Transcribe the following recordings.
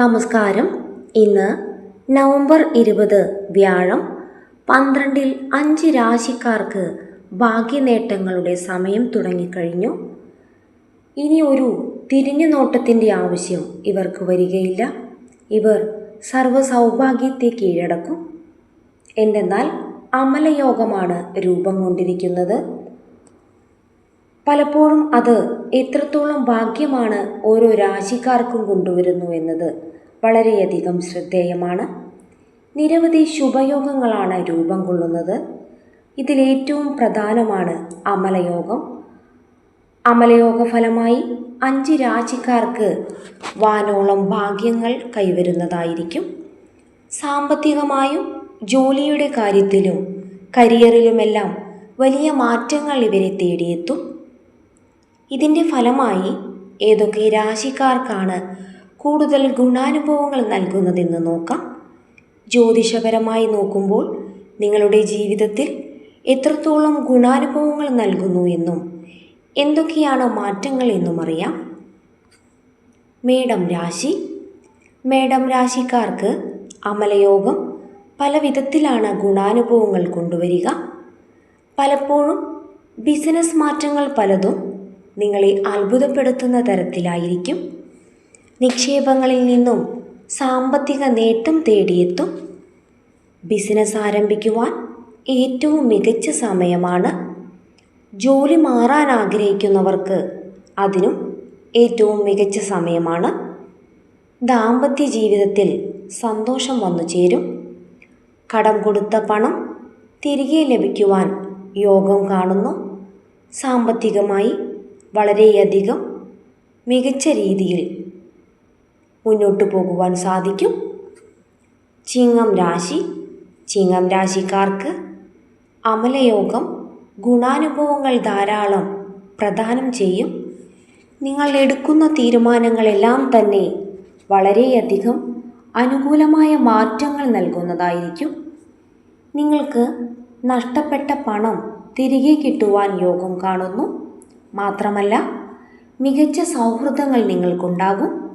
നമസ്കാരം. ഇന്ന് നവംബർ ഇരുപത് വ്യാഴം പന്ത്രണ്ടിൽ അഞ്ച് രാശിക്കാർക്ക് ഭാഗ്യനേട്ടങ്ങളുടെ സമയം തുടങ്ങിക്കഴിഞ്ഞു. ഇനി ഒരു തിരിഞ്ഞു നോട്ടത്തിന്റെ ആവശ്യം ഇവർക്ക് വരികയില്ല. ഇവർ സർവസൗഭാഗ്യത്തെ കീഴടക്കും. എന്തെന്നാൽ അമലയോഗമാണ് രൂപം കൊണ്ടിരിക്കുന്നത്. പലപ്പോഴും അത് എത്രത്തോളം ഭാഗ്യമാണ് ഓരോ രാശിക്കാർക്കും കൊണ്ടുവരുന്നു എന്നത് വളരെയധികം ശ്രദ്ധേയമാണ്. നിരവധി ശുഭയോഗങ്ങളാണ് രൂപം കൊള്ളുന്നത്. ഇതിലേറ്റവും പ്രധാനമാണ് അമലയോഗം. അമലയോഗ ഫലമായി അഞ്ച് രാശിക്കാർക്ക് വാനോളം ഭാഗ്യങ്ങൾ കൈവരുന്നതായിരിക്കും. സാമ്പത്തികമായും ജോലിയുടെ കാര്യത്തിലും കരിയറിലുമെല്ലാം വലിയ മാറ്റങ്ങൾ ഇവരെ തേടിയെത്തും. ഇതിന്റെ ഫലമായി ഏതൊക്കെ രാശിക്കാർക്കാണ് കൂടുതൽ ഗുണാനുഭവങ്ങൾ നൽകുന്നതെന്ന് നോക്കാം. ജ്യോതിഷപരമായി നോക്കുമ്പോൾ നിങ്ങളുടെ ജീവിതത്തിൽ എത്രത്തോളം ഗുണാനുഭവങ്ങൾ നൽകുന്നു എന്നും എന്തൊക്കെയാണ് മാറ്റങ്ങൾ എന്നും അറിയാം. മേടം രാശി. മേടം രാശിക്കാർക്ക് അമലയോഗം പല വിധത്തിലാണ് ഗുണാനുഭവങ്ങൾ കൊണ്ടുവരിക. പലപ്പോഴും ബിസിനസ് മാറ്റങ്ങൾ പലതും നിങ്ങളെ അത്ഭുതപ്പെടുത്തുന്ന തരത്തിലായിരിക്കും. നിക്ഷേപങ്ങളിൽ നിന്നും സാമ്പത്തിക നേട്ടം തേടിയെത്തും. ബിസിനസ് ആരംഭിക്കുവാൻ ഏറ്റവും മികച്ച സമയമാണ്. ജോലി മാറാൻ ആഗ്രഹിക്കുന്നവർക്ക് അതിനും ഏറ്റവും മികച്ച സമയമാണ്. ദാമ്പത്യ ജീവിതത്തിൽ സന്തോഷം വന്നു ചേരും. കടം കൊടുത്ത പണം തിരികെ ലഭിക്കുവാൻ യോഗം കാണുന്നു. സാമ്പത്തികമായി വളരെയധികം മികച്ച രീതിയിൽ മുന്നോട്ട് പോകുവാൻ സാധിക്കും. ചിങ്ങം രാശി. ചിങ്ങം രാശിക്കാർക്ക് അമലയോഗം ഗുണാനുഭവങ്ങൾ ധാരാളം പ്രദാനം ചെയ്യും. നിങ്ങൾ എടുക്കുന്ന തീരുമാനങ്ങളെല്ലാം തന്നെ വളരെയധികം അനുകൂലമായ മാറ്റങ്ങൾ നൽകുന്നതായിരിക്കും. നിങ്ങൾക്ക് നഷ്ടപ്പെട്ട പണം തിരികെ കിട്ടുവാൻ യോഗം കാണുന്നു. മാത്രമല്ല മികച്ച സൗഹൃദങ്ങൾ നിങ്ങൾക്കുണ്ടാകും.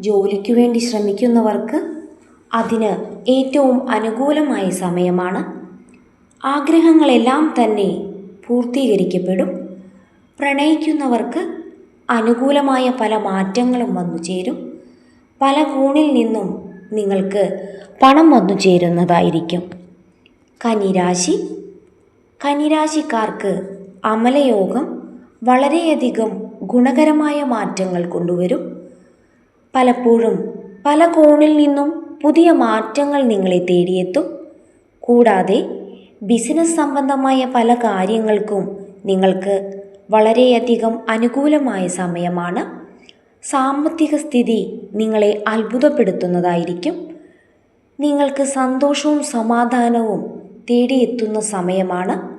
ജോലിക്ക് വേണ്ടി ശ്രമിക്കുന്നവർക്ക് അതിന് ഏറ്റവും അനുകൂലമായ സമയമാണ്. ആഗ്രഹങ്ങളെല്ലാം തന്നെ പൂർത്തീകരിക്കപ്പെടും. പ്രണയിക്കുന്നവർക്ക് അനുകൂലമായ പല മാറ്റങ്ങളും വന്നു ചേരും. പല കോണിൽ നിന്നും നിങ്ങൾക്ക് പണം വന്നു ചേരുന്നതായിരിക്കും. കനിരാശി കനിരാശിക്കാർക്ക് അമലയോഗം വളരെയധികം ഗുണകരമായ മാറ്റങ്ങൾ കൊണ്ടുവരും. പലപ്പോഴും പല കോണിൽ നിന്നും പുതിയ മാറ്റങ്ങൾ നിങ്ങളെ തേടിയെത്തും. കൂടാതെ ബിസിനസ് സംബന്ധമായ പല കാര്യങ്ങൾക്കും നിങ്ങൾക്ക് വളരെയധികം അനുകൂലമായ സമയമാണ്. സാമ്പത്തിക സ്ഥിതി നിങ്ങളെ അത്ഭുതപ്പെടുത്തുന്നതായിരിക്കും. നിങ്ങൾക്ക് സന്തോഷവും സമാധാനവും തേടിയെത്തുന്ന സമയമാണ്.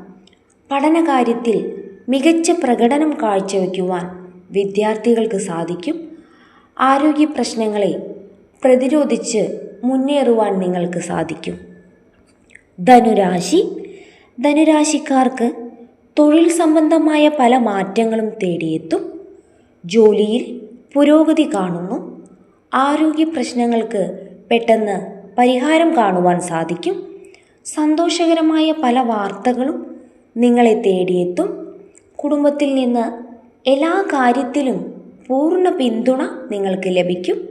പഠനകാര്യത്തിൽ മികച്ച പ്രകടനം കാഴ്ചവെക്കുവാൻ വിദ്യാർത്ഥികൾക്ക് സാധിക്കും. ആരോഗ്യ പ്രശ്നങ്ങളെ പ്രതിരോധിച്ച് മുന്നേറുവാൻ നിങ്ങൾക്ക് സാധിക്കും. ധനുരാശി. ധനുരാശിക്കാർക്ക് തൊഴിൽ സംബന്ധമായ പല മാറ്റങ്ങളും തേടിയെത്തും. ജോലിയിൽ പുരോഗതി കാണുന്നു. ആരോഗ്യ പ്രശ്നങ്ങൾക്ക് പെട്ടെന്ന് പരിഹാരം കാണുവാൻ സാധിക്കും. സന്തോഷകരമായ പല വാർത്തകളും നിങ്ങളെ തേടിയെത്തും. കുടുംബത്തിൽ നിന്ന് എല്ലാ കാര്യത്തിലും പൂർണ പിന്തുണ നിങ്ങൾക്ക് ലഭിക്കും.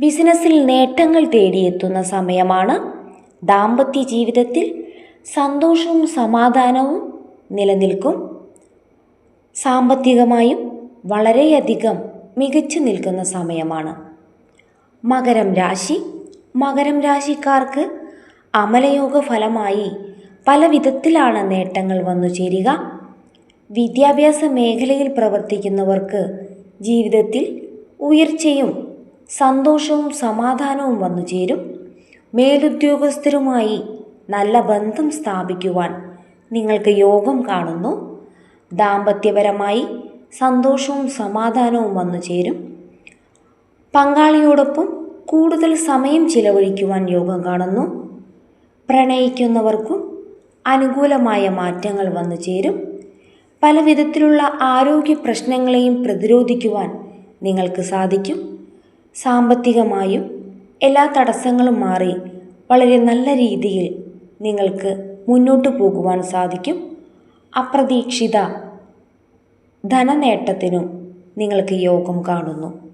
ബിസിനസ്സിൽ നേട്ടങ്ങൾ തേടിയെത്തുന്ന സമയമാണ് ദാമ്പത്യ ജീവിതത്തിൽ സന്തോഷവും സമാധാനവും നിലനിൽക്കും. സാമ്പത്തികമായും വളരെയധികം മികച്ചു നിൽക്കുന്ന സമയമാണ്. മകരം രാശി. മകരം രാശിക്കാർക്ക് അമലയോഗ ഫലമായി പല വിധത്തിലാണ് നേട്ടങ്ങൾ വന്നു ചേരുക വിദ്യാഭ്യാസ മേഖലയിൽ പ്രവർത്തിക്കുന്നവർക്ക് ജീവിതത്തിൽ ഉയർച്ചയും സന്തോഷവും സമാധാനവും വന്നു ചേരും. മേലുദ്യോഗസ്ഥരുമായി നല്ല ബന്ധം സ്ഥാപിക്കുവാൻ നിങ്ങൾക്ക് യോഗം കാണുന്നു. ദാമ്പത്യപരമായി സന്തോഷവും സമാധാനവും വന്നു ചേരും. പങ്കാളിയോടൊപ്പം കൂടുതൽ സമയം ചിലവഴിക്കുവാൻ യോഗം കാണുന്നു. പ്രണയിക്കുന്നവർക്കും അനുകൂലമായ മാറ്റങ്ങൾ വന്നു ചേരും. പല വിധത്തിലുള്ള ആരോഗ്യ പ്രശ്നങ്ങളെയും പ്രതിരോധിക്കുവാൻ നിങ്ങൾക്ക് സാധിക്കും. സാമ്പത്തികമായും എല്ലാ തടസ്സങ്ങളും മാറി വളരെ നല്ല രീതിയിൽ നിങ്ങൾക്ക് മുന്നോട്ട് പോകുവാൻ സാധിക്കും. അപ്രതീക്ഷിത ധനനേട്ടത്തിനും നിങ്ങൾക്ക് യോഗം കാണുന്നു.